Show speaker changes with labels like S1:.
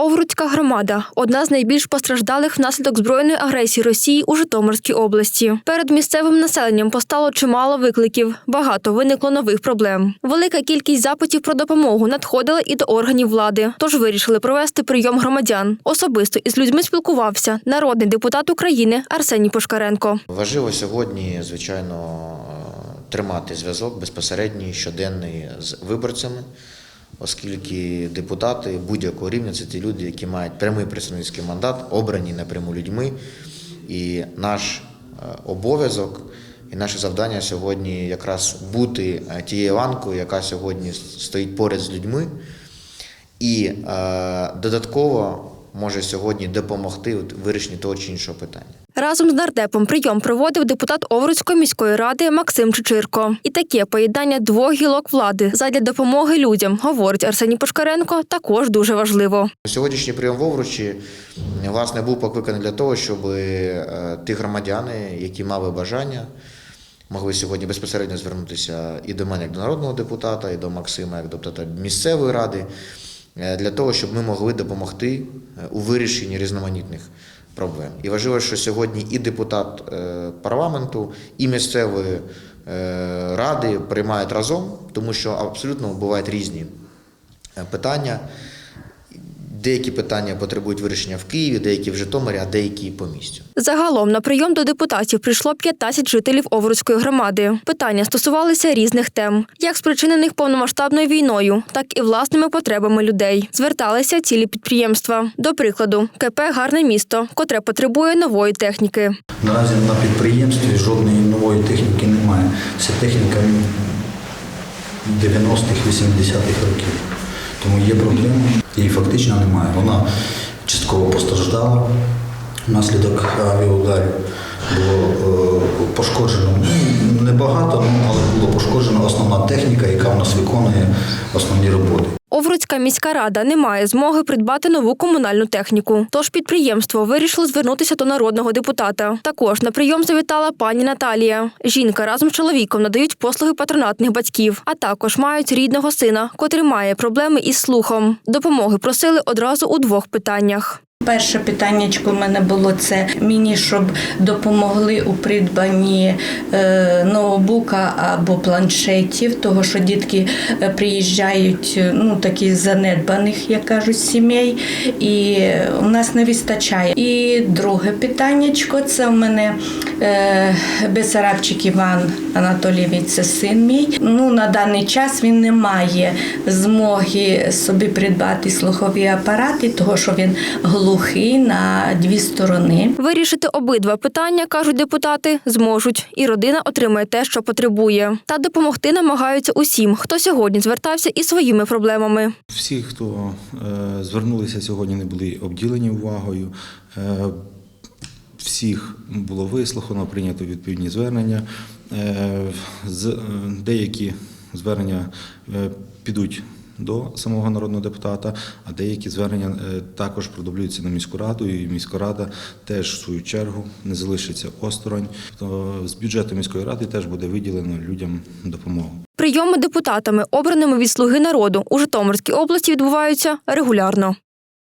S1: Овруцька громада одна з найбільш постраждалих внаслідок збройної агресії Росії у Житомирській області. Перед місцевим населенням постало чимало викликів. Багато виникло нових проблем. Велика кількість запитів про допомогу надходила і до органів влади, тож вирішили провести прийом громадян. Особисто із людьми спілкувався народний депутат України Арсеній Пошкаренко.
S2: Важливо сьогодні, звичайно, тримати зв'язок безпосередній щоденний з виборцями, оскільки депутати будь-якого рівня це ті люди, які мають прямий представницький мандат, обрані напряму людьми. І наш е, обов'язок і наше завдання сьогодні якраз бути е, тією ланкою, яка сьогодні стоїть поряд з людьми, і е, додатково може сьогодні допомогти у вирішенні того чи іншого питання.
S1: Разом з нардепом прийом проводив депутат Овруцької міської ради Максим Чичирко. І таке поєднання двох гілок влади задля допомоги людям, говорить Арсеній Пошкаренко, також дуже важливо.
S2: Сьогоднішній прийом в Овручі власне був покликаний для того, щоб е, ті громадяни, які мали бажання, могли сьогодні безпосередньо звернутися і до мене, як до народного депутата, і до Максима, як до депутата місцевої ради, для того, щоб ми могли допомогти е, у вирішенні різноманітних проблем. І важливо, що сьогодні і депутат е, парламенту, і місцевої е, ради приймають разом, тому що абсолютно бувають різні е, питання. Деякі питання потребують вирішення в Києві, деякі в Житомирі, а деякі по місцю.
S1: Загалом на прийом до депутатів прийшло 15 жителів Овруцької громади. Питання стосувалися різних тем, як спричинених повномасштабною війною, так і власними потребами людей. Зверталися цілі підприємства. До прикладу, КП Гарне місто, котре потребує нової техніки.
S3: Наразі на підприємстві жодної нової техніки немає. Це техніка 90-х, 80-х років. Тому є проблема, її фактично немає. Вона частково постраждала внаслідок авіаударів. Було е, пошкоджено ну, небагато, ну, але було пошкоджено основна техніка, яка в нас виконує основні роботи.
S1: Овруцька міська рада не має змоги придбати нову комунальну техніку. Тож підприємство вирішило звернутися до народного депутата. Також на прийом завітала пані Наталія. Жінка разом з чоловіком надають послуги патронатних батьків, а також мають рідного сина, котрий має проблеми із слухом. Допомоги просили одразу у двох питаннях.
S4: Перше питаннячко в мене було це мені, щоб допомогли у придбанні е, ноутбука або планшетів, того що дітки е, приїжджають е, ну такі занедбаних, як кажуть, сімей, і у нас не вистачає. І друге питаннячко це в мене Бесарабчик Іван Анатолійович, це син мій. Ну на даний час він не має змоги собі придбати слухові апарати, того що він глухий на дві сторони.
S1: Вирішити обидва питання, кажуть депутати, зможуть, і родина отримає те, що потребує. Та допомогти намагаються усім, хто сьогодні звертався із своїми проблемами.
S5: Всі, хто е, звернулися сьогодні, не були обділені увагою. Е, всіх було вислухано, прийнято відповідні звернення. Е, з, е, деякі звернення е, підуть до самого народного депутата, а деякі звернення е, також продублюються на міську раду, і міська рада теж в свою чергу не залишиться осторонь. То з бюджету міської ради теж буде виділено людям допомогу.
S1: Прийоми депутатами, обраними від слуги народу у Житомирській області, відбуваються регулярно.